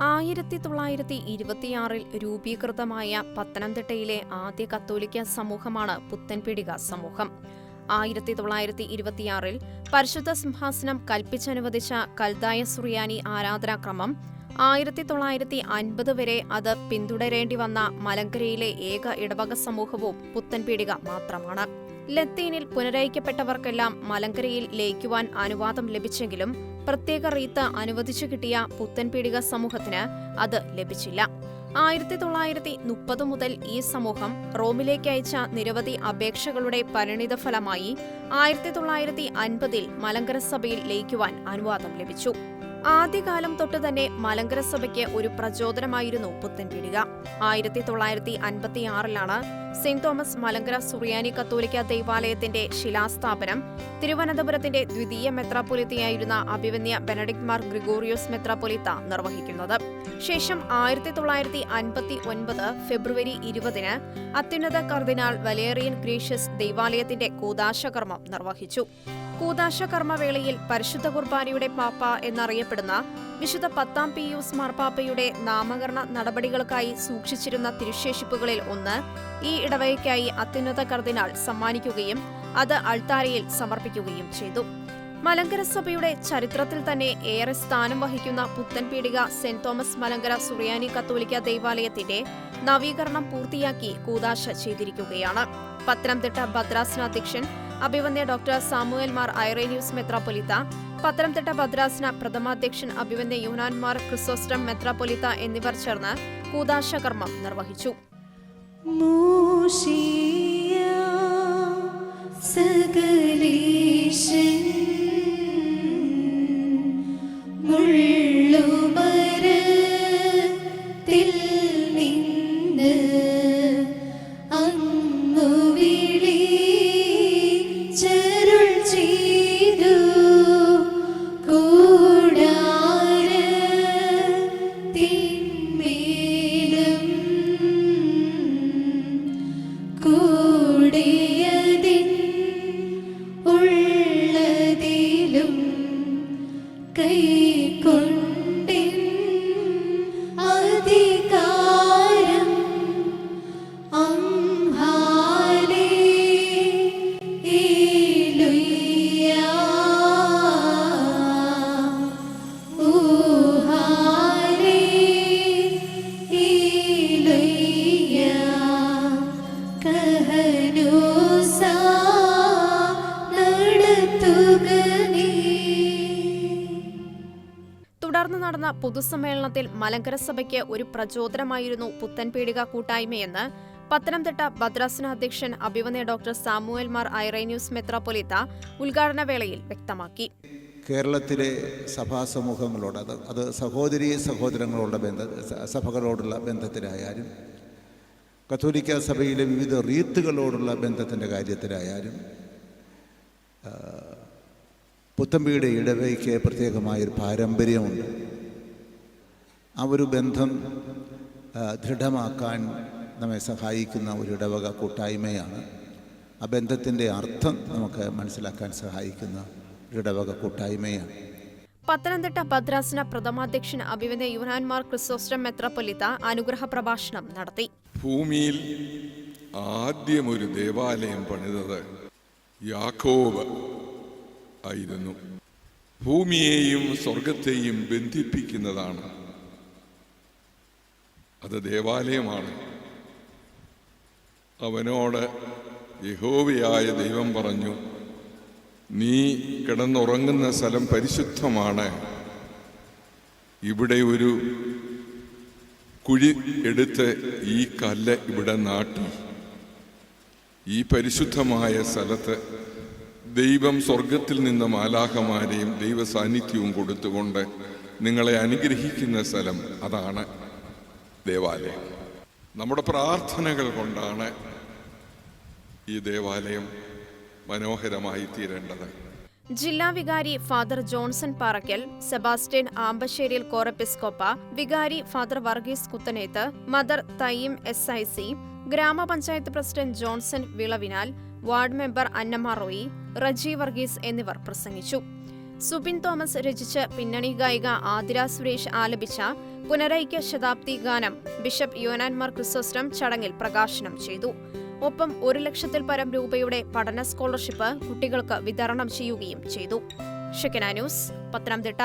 ആയിരത്തി തൊള്ളായിരത്തി ഇരുപത്തിയാറിൽ രൂപീകൃതമായ പത്തനംതിട്ടയിലെ ആദ്യ കത്തോലിക്ക സമൂഹമാണ് പുത്തൻപിടിക സമൂഹം. ആയിരത്തി തൊള്ളായിരത്തി ഇരുപത്തിയാറിൽ പരിശുദ്ധ സിംഹാസനം കൽപ്പിച്ചനുവദിച്ച കൽദായ സുറിയാനി ആരാധനാക്രമം ആയിരത്തി തൊള്ളായിരത്തി അൻപത് വരെ അത് പിന്തുടരേണ്ടി വന്ന മലങ്കരയിലെ ഏക ഇടവക സമൂഹവും പുത്തൻപീടിക മാത്രമാണ്. ലത്തീനിൽ പുനരയിക്കപ്പെട്ടവർക്കെല്ലാം മലങ്കരയിൽ ലയിക്കുവാൻ അനുവാദം ലഭിച്ചെങ്കിലും പ്രത്യേക റീത്ത് അനുവദിച്ചു കിട്ടിയ പുത്തൻപീടിക സമൂഹത്തിന് അത് ലഭിച്ചില്ല. ആയിരത്തി തൊള്ളായിരത്തി മുപ്പത് മുതൽ ഈ സമൂഹം റോമിലേക്ക് അയച്ച നിരവധി അപേക്ഷകളുടെ പരിണിത ഫലമായി ആയിരത്തി തൊള്ളായിരത്തി അൻപതിൽ മലങ്കര സഭയിൽ ലയിക്കുവാൻ അനുവാദം ലഭിച്ചു. ആദ്യകാലം തൊട്ട് തന്നെ മലങ്കര സഭയ്ക്ക് ഒരു പ്രചോദനമായിരുന്നു പുത്തൻ പുത്തൻപീടിക ആയിരത്തി തൊള്ളായിരത്തി അൻപത്തിയാറിലാണ് സെന്റ് തോമസ് മലങ്കര സുറിയാനി കത്തോലിക്ക ദൈവാലയത്തിന്റെ ശിലാസ്ഥാപനം. തിരുവനന്തപുരത്തിന്റെ ദ്വിതീയ മെത്രാപൊലിത്തയായിരുന്ന അഭിവന്യ ബെനഡിക് മാർ ഗ്രിഗോറിയോസ് മെത്രാപ്പൊലിത്ത നിർവഹിക്കുന്നത്. ശേഷം ആയിരത്തി തൊള്ളായിരത്തി അൻപത്തി ഒൻപത് ഫെബ്രുവരി ഇരുപതിന് അത്യുന്നത കർദിനാൾ വലേറിയൻ ഗ്രീഷ്യസ് ദൈവാലയത്തിന്റെ കൂതാശകർമ്മം നിർവഹിച്ചു. കൂതാശകർമ്മവേളയിൽ പരിശുദ്ധ കുർബാനയുടെ പാപ്പ എന്നറിയപ്പെടുന്ന വിശുദ്ധ പത്താം പിയൂസ് സ്മാർപ്പാപ്പയുടെ നാമകരണ നടപടികൾക്കായി സൂക്ഷിച്ചിരുന്ന തിരുശേഷിപ്പുകളിൽ ഒന്ന് ഈ ഇടവകയ്ക്കായി അത്യുന്നത കർദിനാൾ സമ്മാനിക്കുകയും അത് അൾത്താരയിൽ സമർപ്പിക്കുകയും ചെയ്തു. മലങ്കര സഭയുടെ ചരിത്രത്തിൽ തന്നെ ഏറെ സ്ഥാനം വഹിക്കുന്ന പുത്തൻപീടിക സെന്റ് തോമസ് മലങ്കര സുറിയാനി കത്തോലിക്ക ദേവാലയത്തിന്റെ നവീകരണം പൂർത്തിയാക്കി കൂതാശ ചെയ്തിരിക്കുകയാണ്. പത്തനംതിട്ട ഭദ്രാസന അഭിവന്യ ഡോക്ടർ സാമുവൽ മാർ ഐറേനിയൂസ് മെത്രാപൊലിത്ത പത്തനംതിട്ട ഭദ്രാസന പ്രഥമാധ്യക്ഷൻ അഭിവന്യ യുനാൻമാർ ക്രിസോസ്റ്റം മെത്രാപൊലിത്ത എന്നിവർ ചേർന്ന് കൂതാശ കർമ്മം നിർവഹിച്ചു. മൂഷിയ perder. നടന്ന പൊതുസമ്മേളനത്തിൽ മലങ്കര സഭയ്ക്ക് ഒരു പ്രചോദനമായിരുന്നു പുത്തൻപീടിക കൂട്ടായ്മയെന്ന്. പത്തനംതിട്ട ഭദ്രാസന അധ്യക്ഷൻ അഭിവന്യ ഡോക്ടർ സാമുവൽ മാർ ഐറേന്യൂസ് മെത്രാപൊലീത്ത ഉദ്ഘാടന വേളയിൽ വ്യക്തമാക്കി. കേരളത്തിലെ സഭാ സമൂഹങ്ങളോട് അത് അത് സഹോദരി സഹോദരങ്ങളോടുള്ള ബന്ധ സഭകളോടുള്ള ബന്ധത്തിലായാലും കത്തോലിക്ക സഭയിലെ വിവിധ റീത്തുകളോടുള്ള ബന്ധത്തിന്റെ കാര്യത്തിലായാലും പുത്തമ്പിയുടെ ഇടവയ്ക്ക് പ്രത്യേകമായൊരു പാരമ്പര്യമുണ്ട്. ആ ഒരു ബന്ധം ദൃഢമാക്കാൻ നമ്മെ സഹായിക്കുന്ന ഒരു ഇടവക കൂട്ടായ്മയാണ്. ആ ബന്ധത്തിന്റെ അർത്ഥം നമുക്ക് മനസ്സിലാക്കാൻ സഹായിക്കുന്ന ഒരു ഇടവക കൂട്ടായ്മയാണ്. പത്തനംതിട്ട ഭദ്രാസന പ്രഥമാധ്യക്ഷൻ അഭിവന്ദ യുവനാൻമാർ ക്രിസോസ്റ്റം മെത്രപ്പൊലിത്ത അനുഗ്രഹ പ്രഭാഷണം നടത്തി. ഭൂമിയിൽ ആദ്യം ഒരു ദേവാലയം പണിതത് യാക്കോബ് ആയിരുന്നു. ഭൂമിയെയും സ്വർഗത്തെയും ബന്ധിപ്പിക്കുന്നതാണ് അത് ദേവാലയമാണ്. അവനോട് യഹോവയായ ദൈവം പറഞ്ഞു നീ കിടന്നുറങ്ങുന്ന സ്ഥലം പരിശുദ്ധമാണ്. ഇവിടെ ഒരു കുഴി എടുത്ത് ഈ കല്ല് ഇവിടെ നാട്ടി. ഈ പരിശുദ്ധമായ സ്ഥലത്ത് ദൈവം സ്വർഗത്തിൽ നിന്ന് മാലാഹമാരെയും ദൈവ സാന്നിധ്യവും കൊടുത്തുകൊണ്ട് നിങ്ങളെ അനുഗ്രഹിക്കുന്ന സ്ഥലം അതാണ്. ദേവാലയം. നമ്മുടെ പ്രാർത്ഥനകൾ കൊണ്ടാണ് ഈ ദേവാലയം മനോഹരമായി തീരേണ്ടത്. ജില്ലാ വികാരി ഫാദർ ജോൺസൺ പാറയ്ക്കൽ സെബാസ്റ്റ്യൻ ആമ്പശ്ശേരിയിൽ കോറപ്പിസ്കോപ്പ വികാരി father Varghese Kuthanethu mother തയ്യം S I C ഗ്രാമപഞ്ചായത്ത് president Johnson Vilavinal ward member Annamma Roy Reji Varghese എന്നിവർ പ്രസംഗിച്ചു. സുബിൻ തോമസ് രചിച്ച് പിന്നണി ഗായിക ആതിര സുരേഷ് ആലപിച്ച പുനരൈക്യ ശതാബ്ദി ഗാനം ബിഷപ്പ് യോനാൻമാർ ക്രിസോസ്റ്റം ചടങ്ങിൽ പ്രകാശനം ചെയ്തു. ഒപ്പം ഒരു ലക്ഷത്തിൽ പരം രൂപയുടെ പഠന സ്കോളർഷിപ്പ് കുട്ടികൾക്ക് വിതരണം ചെയ്യുകയും ചെയ്തു. ന്യൂസ് പത്തനംതിട്ട.